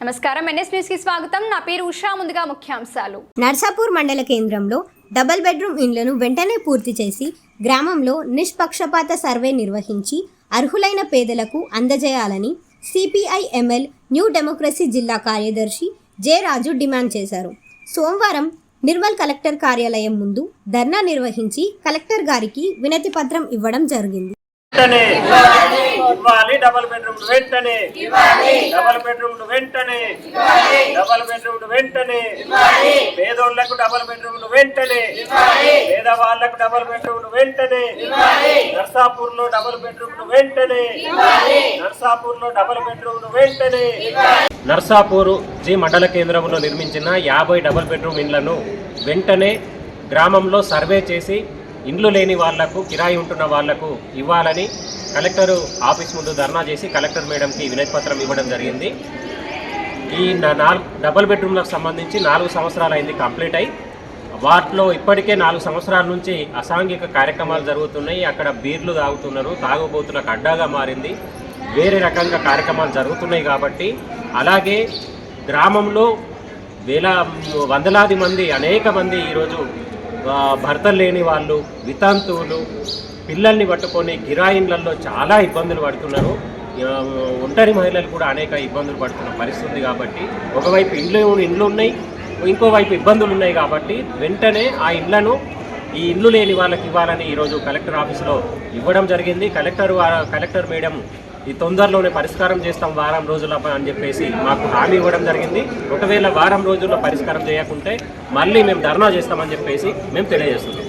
నమస్కారం. ఎన్ఎస్ న్యూస్కి స్వాగతం. నా పేరు ఉషా. ముందుగా ముఖ్యాంశాలు. నర్సాపూర్ మండల కేంద్రంలో డబుల్ బెడ్రూమ్ ఇండ్లను వెంటనే పూర్తి చేసి గ్రామంలో నిష్పక్షపాత సర్వే నిర్వహించి అర్హులైన పేదలకు అందజేయాలని సిపిఐ ఎంఎల్ న్యూ డెమోక్రసీ జిల్లా కార్యదర్శి జె రాజు డిమాండ్ చేశారు. సోమవారం నిర్మల్ కలెక్టర్ కార్యాలయం ముందు ధర్నా నిర్వహించి కలెక్టర్ గారికి వినతి పత్రం ఇవ్వడం జరిగింది. వెంటనే ఇవ్వాలి. డబల్ బెడ్రూమ్ వెంటనే డబల్ బెడ్రూమ్ వెంటనే డబల్ బెడ్రూమ్ వెంటనే పేదోళ్ళకు డబల్ బెడ్రూమ్ వెంటనే పేదవాళ్ళకు డబల్ బెడ్రూమ్ వెంటనే నర్సాపూర్లో డబల్ బెడ్రూమ్ వెంటనే నర్సాపూర్లో డబల్ బెడ్రూమ్ వెంటనే నర్సాపూర్ జి మండల కేంద్రంలో నిర్మించిన యాభై డబల్ బెడ్రూమ్ ఇండ్లను వెంటనే గ్రామంలో సర్వే చేసి ఇండ్లు లేని వాళ్ళకు కిరాయి ఉంటున్న వాళ్ళకు ఇవ్వాలని కలెక్టర్ ఆఫీస్ ముందు ధర్నా చేసి కలెక్టర్ మేడంకి వినతి పత్రం ఇవ్వడం జరిగింది. ఈ నాలుగు డబల్ బెడ్రూమ్లకు సంబంధించి నాలుగు సంవత్సరాలు అయింది కంప్లీట్ అయి. వాటిలో ఇప్పటికే నాలుగు సంవత్సరాల నుంచి అసాంఘిక కార్యక్రమాలు జరుగుతున్నాయి. అక్కడ బీర్లు తాగుతున్నారు తాగుబోతులకు అడ్డాగా మారింది. వేరే రకంగా కార్యక్రమాలు జరుగుతున్నాయి కాబట్టి అలాగే గ్రామంలో వేల వందలాది మంది అనేక మంది ఈరోజు భర్తలు లేని వాళ్ళు వితంతువులు పిల్లల్ని పట్టుకొని గిరాయిన్లలో చాలా ఇబ్బందులు పడుతున్నారు. ఒంటరి మహిళలు కూడా అనేక ఇబ్బందులు పడుతున్న పరిస్థితి కాబట్టి ఒకవైపు ఇండ్లు ఇండ్లు ఉన్నాయి ఇంకోవైపు ఇబ్బందులు ఉన్నాయి కాబట్టి వెంటనే ఆ ఇండ్లను ఈ ఇల్లు లేని వాళ్ళకి ఇవ్వాలని ఈరోజు కలెక్టర్ ఆఫీసులో ఇవ్వడం జరిగింది. కలెక్టర్ కలెక్టర్ మేడం ఈ తొందరలోనే పరిష్కారం చేస్తాం వారం రోజుల అని చెప్పేసి మాకు హామీ ఇవ్వడం జరిగింది. ఒకవేళ వారం రోజుల్లో పరిష్కారం చేయకుంటే మళ్ళీ మేము ధర్నా చేస్తామని చెప్పేసి మేము తెలియజేస్తున్నాం.